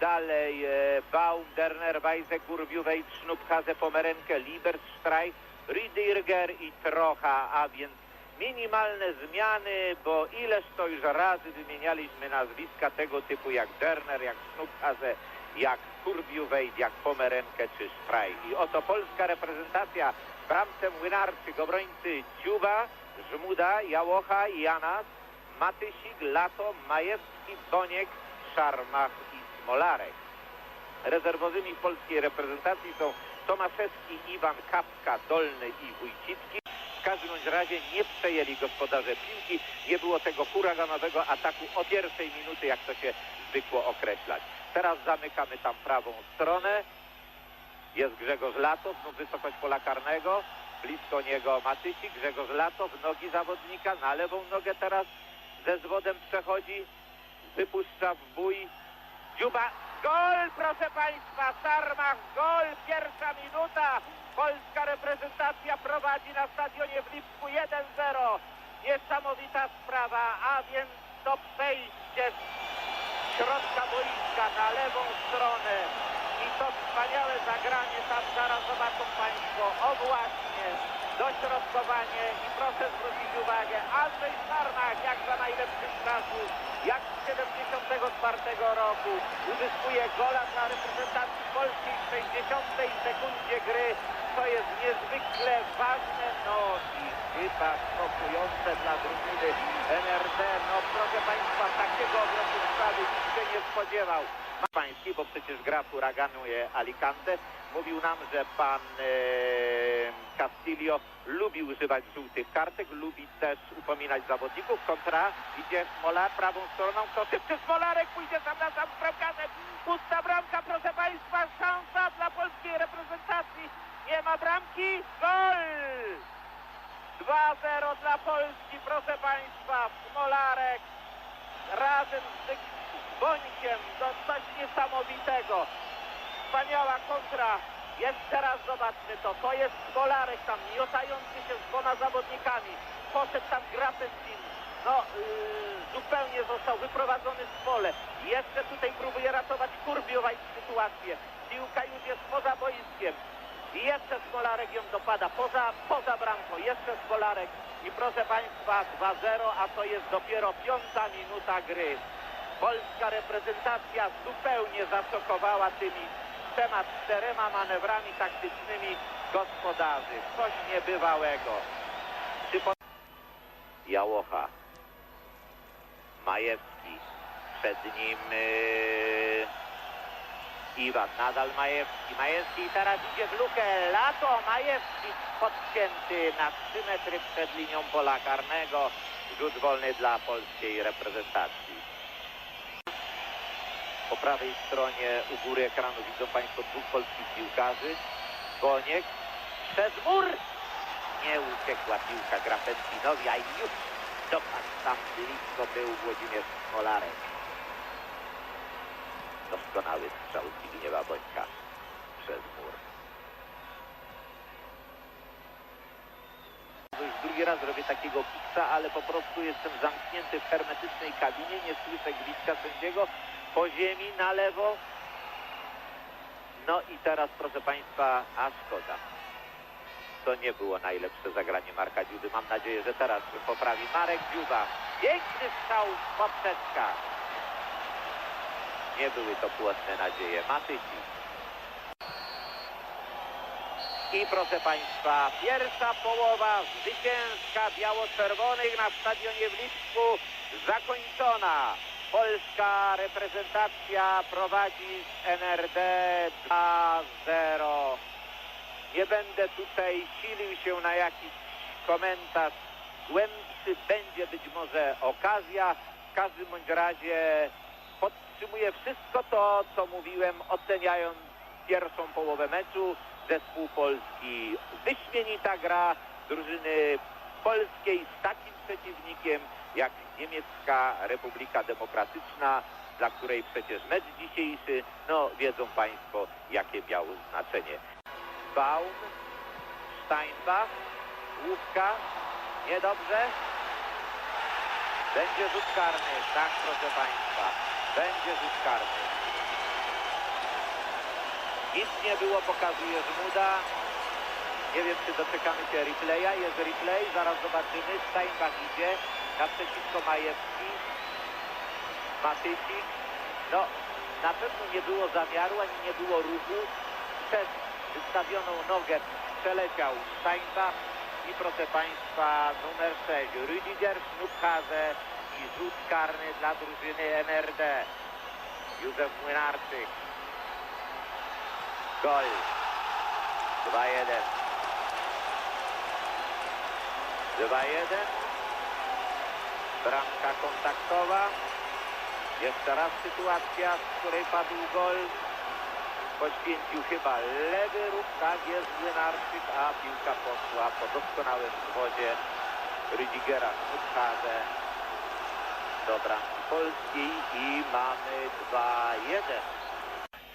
Dalej e, Baum, Derner, Weise, Kurbiuwej, Schnupchase, Pomerenke, Lieberstreich, Rüdiger i Trocha, a więc minimalne zmiany, bo ileż to już razy wymienialiśmy nazwiska tego typu jak Derner, jak Schnupchase, jak Kurbiuwej, jak Pomerenke czy Streich. I oto polska reprezentacja bramce Młynarczyk, obrońcy Dziuba, Żmuda, Jałocha, Janas, Matysik, Lato, Majewski, Boniek, Szarmach i Smolarek. Rezerwowymi polskiej reprezentacji są Tomaszewski, Iwan Kapka, Dolny i Wójcicki. W każdym razie nie przejęli gospodarze piłki. Nie było tego huraganowego ataku od pierwszej minuty, jak to się zwykło określać. Teraz zamykamy tam prawą stronę. Jest Grzegorz Lato, znów wysokość pola karnego. Blisko niego Matysi, Grzegorz Lato w nogi zawodnika. Na lewą nogę teraz ze zwodem przechodzi. Wypuszcza w bój. Dziuba. Gol, proszę Państwa, Sarmach, gol, pierwsza minuta. Polska reprezentacja prowadzi na stadionie w Lipsku 1-0. Niesamowita sprawa, a więc to przejście z środka boiska na lewą stronę i to wspaniałe zagranie tam zaraz zobaczą Państwo. O właśnie, dośrodkowanie i proszę zwrócić uwagę, Andrzej Sarmach jak za najlepszych czasów, jak z 74 roku uzyskuje gola dla reprezentacji polskiej w 60 sekundzie gry. To jest niezwykle ważne, no i chyba szokujące dla drużyny NRD. No proszę Państwa, takiego obrotu sprawy nikt się nie spodziewał. Ma Pański, bo przecież gra w huraganuje Alicante. Mówił nam, że pan e, Castillo lubi używać żółtych kartek, lubi też upominać zawodników. Kontra idzie Smolar prawą stroną. Kto szybszy Smolarek pójdzie sam na sam z. Pusta bramka, proszę Państwa, szansa dla polskiej reprezentacji. Nie ma bramki, gol! 2-0 dla Polski, proszę Państwa. Smolarek razem z Bońkiem, to coś niesamowitego. Wspaniała kontra. Jeszcze raz zobaczmy to. To jest Smolarek tam miotający się z dwoma zawodnikami. Poszedł tam Grafestin. No, yy, zupełnie został wyprowadzony z pole. Jeszcze tutaj próbuje ratować Kurbiowaj sytuację. Piłka już jest poza boiskiem. I jeszcze Smolarek ją dopada. Poza, poza bramką. Jeszcze Smolarek. I proszę Państwa, 2-0, a to jest dopiero piąta minuta gry. Polska reprezentacja zupełnie zaszokowała tymi trzema, czterema manewrami taktycznymi gospodarzy. Coś niebywałego. Przypo... Jałocha. Majewski. Przed nim yy... Iwan. Nadal Majewski. Majewski i teraz idzie w lukę. Lato. Majewski podcięty na 3 metry przed linią pola karnego. Rzut wolny dla polskiej reprezentacji. Po prawej stronie u góry ekranu widzą Państwo dwóch polskich piłkarzy. Boniek przez mur. Nie uciekła piłka Grafentinowi, a już dopadł tam blisko był Włodzimierz Smolarek. Doskonały strzał Zbigniewa Bońka przez mur. Już drugi raz robię takiego kiksa, ale po prostu jestem zamknięty w hermetycznej kabinie, nie słyszę gwizdka sędziego po ziemi na lewo. No i teraz, proszę Państwa, a szkoda. To nie było najlepsze zagranie Marka Dziuby. Mam nadzieję, że teraz poprawi Marek Dziuba. Piękny strzał w poprzeczkach. Nie były to płodne nadzieje. Matysi. I proszę Państwa, pierwsza połowa zwycięska biało-czerwonych na stadionie w Lipsku zakończona. Polska reprezentacja prowadzi z NRD 2-0. Nie będę tutaj silił się na jakiś komentarz głębszy. Będzie być może okazja. W każdym bądź razie podtrzymuję wszystko to, co mówiłem, oceniając pierwszą połowę meczu. Zespół Polski wyśmienita gra drużyny polskiej z takim przeciwnikiem jak Niemiecka Republika Demokratyczna, dla której przecież mecz dzisiejszy, no wiedzą Państwo, jakie miał znaczenie. Baum, Steinbach, Łówka, niedobrze. Będzie rzut karny, tak proszę Państwa, będzie rzut karny. Nic nie było, pokazuje Żmuda. Nie wiem, czy doczekamy się replaya. Jest replay, zaraz zobaczymy. Steinbach idzie. Naprzeciwko Majewski. Matycik. No, na pewno nie było zamiaru, ani nie było ruchu. Przez wystawioną nogę przeleciał Steinbach. I proszę Państwa, numer 6, Rüdiger Schnupkhase i rzut karny dla drużyny NRD. Józef Młynarczyk. Gol. 2-1. 2-1. Bramka kontaktowa. Jeszcze raz sytuacja, z której padł gol. Poświęcił chyba lewy ruch, tak jest Młynarczyk, a piłka poszła po doskonałym zwodzie Rüdigera Schmutzhase do bramki polskiej i mamy 2-1.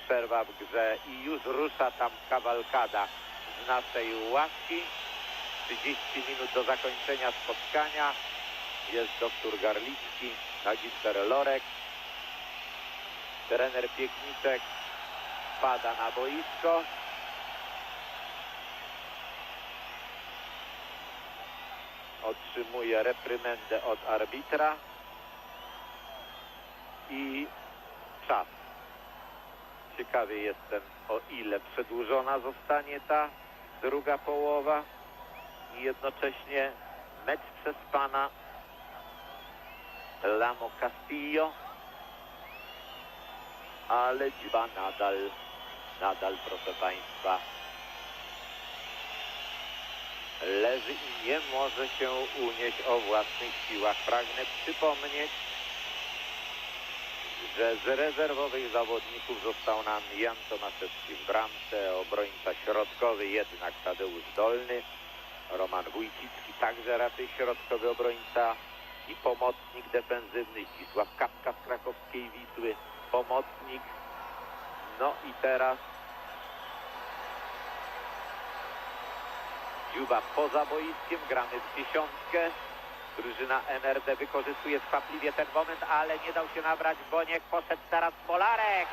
Przerwa w grze i już rusza tam kawalkada z naszej ławki. 30 minut do zakończenia spotkania. Jest doktor Garlicki, magister Lorek. Trener Piekniczek pada na boisko. Otrzymuje reprymendę od arbitra. I czas. Ciekawy jestem, o ile przedłużona zostanie ta druga połowa i jednocześnie mecz przez pana Lamo Castillo, ale dziwa nadal, nadal proszę Państwa, leży i nie może się unieść o własnych siłach. Pragnę przypomnieć, że z rezerwowych zawodników został nam Jan Tomaszewski w bramce, obrońca środkowy jednak Tadeusz Dolny, Roman Wójcicki także raczej środkowy obrońca i pomocnik defensywny Zdzisław Kapka z krakowskiej Wisły, pomocnik. No i teraz Dziuba poza boiskiem, gramy w dziesiątkę. Drużyna NRD wykorzystuje skwapliwie ten moment, ale nie dał się nabrać. Boniek poszedł teraz Polarek.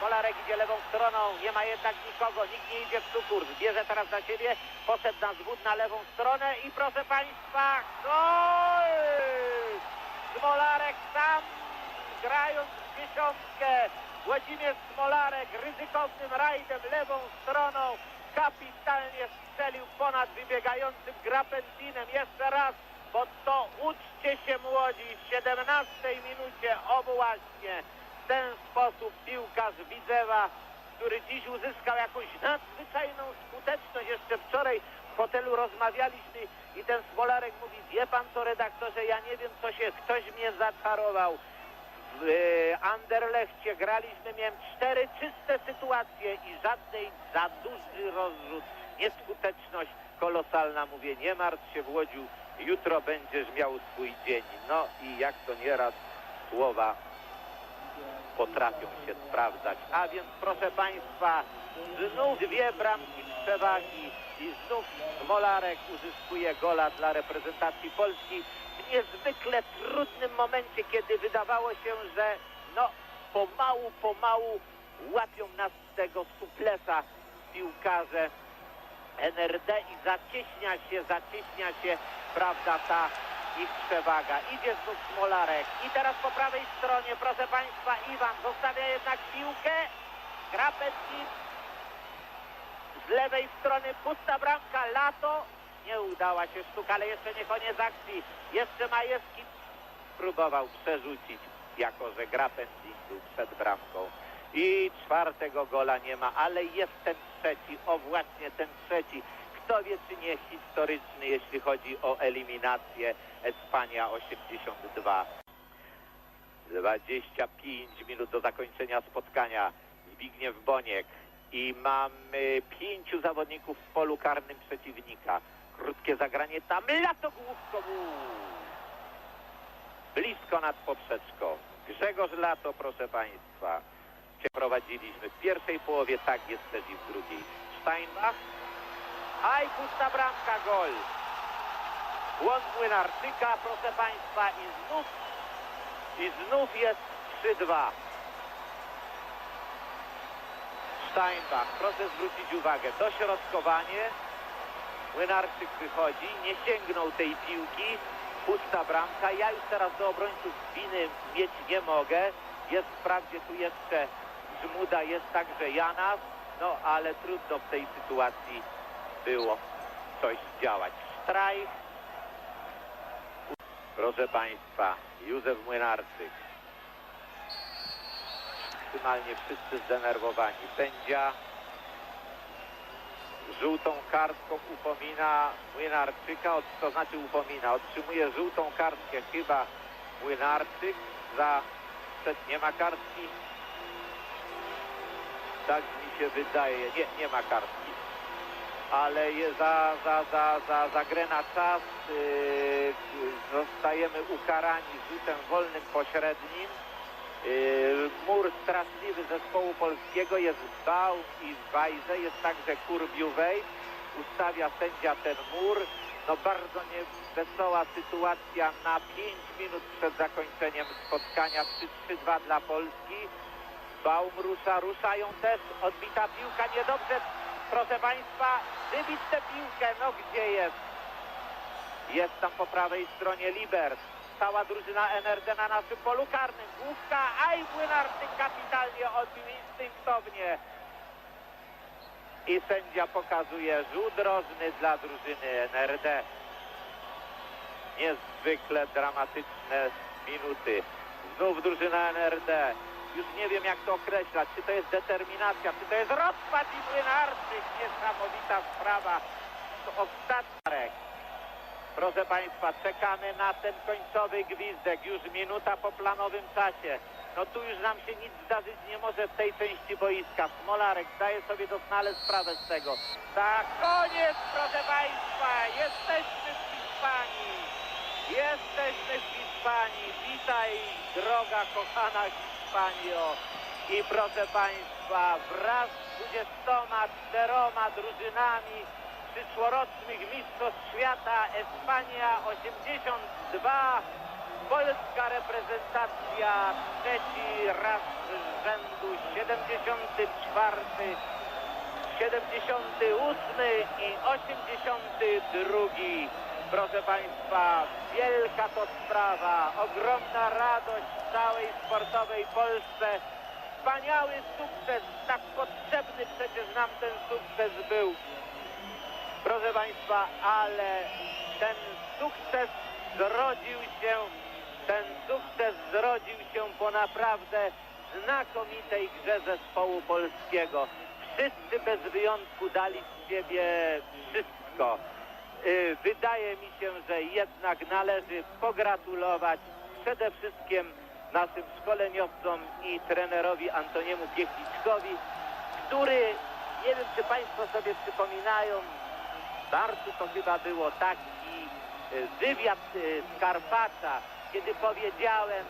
Polarek idzie lewą stroną, nie ma jednak nikogo, nikt nie idzie w cukurs. Bierze teraz na siebie, poszedł na zwód na lewą stronę i proszę Państwa, gol! Smolarek sam, grając w dziesiątkę. Włodzimierz Smolarek ryzykownym rajdem lewą stroną kapitalnie strzelił ponad wybiegającym Grapentinem. Jeszcze raz bo to uczcie się młodzi w 17 minucie, o właśnie w ten sposób piłkarz Widzewa, który dziś uzyskał jakąś nadzwyczajną skuteczność. Jeszcze wczoraj w hotelu rozmawialiśmy i ten Smolarek mówi, wie pan co redaktorze, ja nie wiem co się, ktoś mnie zaczarował. W e, Anderlechcie graliśmy, miałem cztery czyste sytuacje i żadnej za duży rozrzut. Nieskuteczność kolosalna, mówię, nie martw się Włodziu, jutro będziesz miał swój dzień. No i jak to nieraz słowa potrafią się sprawdzać. A więc proszę Państwa, znów dwie bramki przewagi i znów Smolarek uzyskuje gola dla reprezentacji Polski w niezwykle trudnym momencie, kiedy wydawało się, że no pomału, pomału łapią nas tego suplesa piłkarze NRD i zacieśnia się, zacieśnia się, prawda, ta ich przewaga. Idzie znów Smolarek i teraz po prawej stronie, proszę Państwa, Iwan zostawia jednak piłkę. Grapecki z lewej strony pusta bramka, Lato. Nie udała się sztuka, ale jeszcze nie koniec akcji. Jeszcze Majewski próbował przerzucić, jako że Grapecki był przed bramką. I czwartego gola nie ma, ale jest ten trzeci, o właśnie ten trzeci. Kto wie, czy nie historyczny, jeśli chodzi o eliminację Espania 82. 25 minut do zakończenia spotkania. Zbigniew Boniek i mamy pięciu zawodników w polu karnym przeciwnika. Krótkie zagranie tam, lato główką. Blisko nad poprzeczką. Grzegorz Lato, proszę Państwa. Prowadziliśmy w pierwszej połowie, tak jest też i w drugiej. Steinbach. Aj, pusta bramka, gol. Błąd Młynarczyka, proszę Państwa, i znów, i znów jest 3-2. Steinbach, proszę zwrócić uwagę, dośrodkowanie, Młynarczyk wychodzi, nie sięgnął tej piłki, pusta bramka, ja już teraz do obrońców winy mieć nie mogę, jest wprawdzie tu jeszcze Żmuda, jest także Janas, no ale trudno w tej sytuacji było coś zdziałać. Strajk, proszę Państwa, Józef Młynarczyk, maksymalnie wszyscy zdenerwowani. Sędzia żółtą kartką upomina Młynarczyka, to znaczy upomina, otrzymuje żółtą kartkę chyba Młynarczyk za, nie ma kartki, tak mi się wydaje, nie, nie ma kartki, ale za, za, za, za, za grę na czas yy, zostajemy ukarani rzutem wolnym pośrednim. Yy, mur straszliwy zespołu polskiego jest Bał i Wajze, jest także Kurbiuwej. Ustawia sędzia ten mur. No bardzo niewesoła sytuacja na 5 minut przed zakończeniem spotkania 3-3-2 dla Polski. Baum rusza, ruszają też, odbita piłka, niedobrze, proszę Państwa, wybić tę piłkę, no gdzie jest? Jest tam po prawej stronie Libert. Cała drużyna NRD na naszym polu karnym. Główka, aj Młynarczyk kapitalnie odbił instynktownie. I sędzia pokazuje rzut rożny dla drużyny NRD. Niezwykle dramatyczne minuty. Znów drużyna NRD. Już nie wiem jak to określać. Czy to jest determinacja, czy to jest rozpad i Młynarczyk. Niesamowita sprawa. To ostatni. Proszę Państwa, czekamy na ten końcowy gwizdek. Już minuta po planowym czasie. No tu już nam się nic zdarzyć nie może w tej części boiska. Smolarek zdaje sobie doskonale sprawę z tego. Tak, koniec, proszę Państwa. Jesteśmy w Hiszpanii. Jesteśmy w Hiszpanii. Witaj, droga, kochana Hiszpanio. I proszę Państwa, wraz z 24 drużynami przyszłorocznych Mistrzostw Świata Espania 82 Polska reprezentacja trzeci raz z rzędu 74 78 i 82 Proszę Państwa, wielka to sprawa, ogromna radość całej sportowej Polsce. Wspaniały sukces, tak potrzebny przecież nam ten sukces był. Proszę Państwa, ale ten sukces zrodził się, ten sukces zrodził się po naprawdę znakomitej grze zespołu polskiego. Wszyscy bez wyjątku dali z siebie wszystko. Y, Wydaje mi się, że jednak należy pogratulować przede wszystkim naszym szkoleniowcom i trenerowi Antoniemu Piechniczkowi, który, nie wiem czy Państwo sobie przypominają, Bartu to chyba było taki y, wywiad y, z Karpacza, kiedy powiedziałem,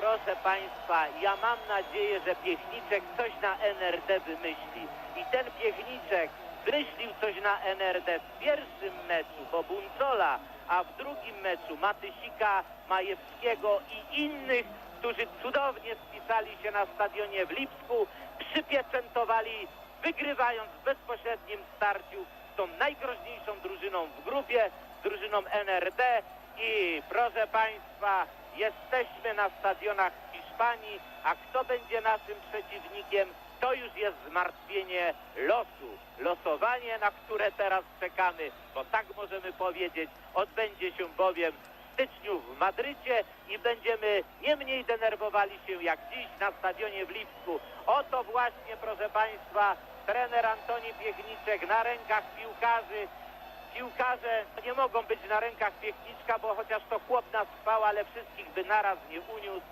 proszę Państwa, ja mam nadzieję, że Piechniczek coś na NRD wymyśli. I ten Piechniczek wymyślił coś na NRD w pierwszym meczu, bo Buncola, a w drugim meczu Matysika, Majewskiego i innych, którzy cudownie spisali się na stadionie w Lipsku, przypieczętowali, wygrywając w bezpośrednim starciu tą najgroźniejszą drużyną w grupie, drużyną NRD i proszę Państwa, jesteśmy na stadionach Hiszpanii, a kto będzie naszym przeciwnikiem, to już jest zmartwienie losu. Losowanie, na które teraz czekamy, bo tak możemy powiedzieć, odbędzie się bowiem w styczniu w Madrycie i będziemy nie mniej denerwowali się jak dziś na stadionie w Lipsku. Oto właśnie, proszę Państwa, trener Antoni Piechniczek na rękach piłkarzy. Piłkarze nie mogą być na rękach Piechniczka, bo chociaż to chłop nas spał, ale wszystkich by naraz nie uniósł.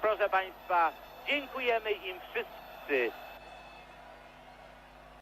Proszę Państwa, dziękujemy im wszyscy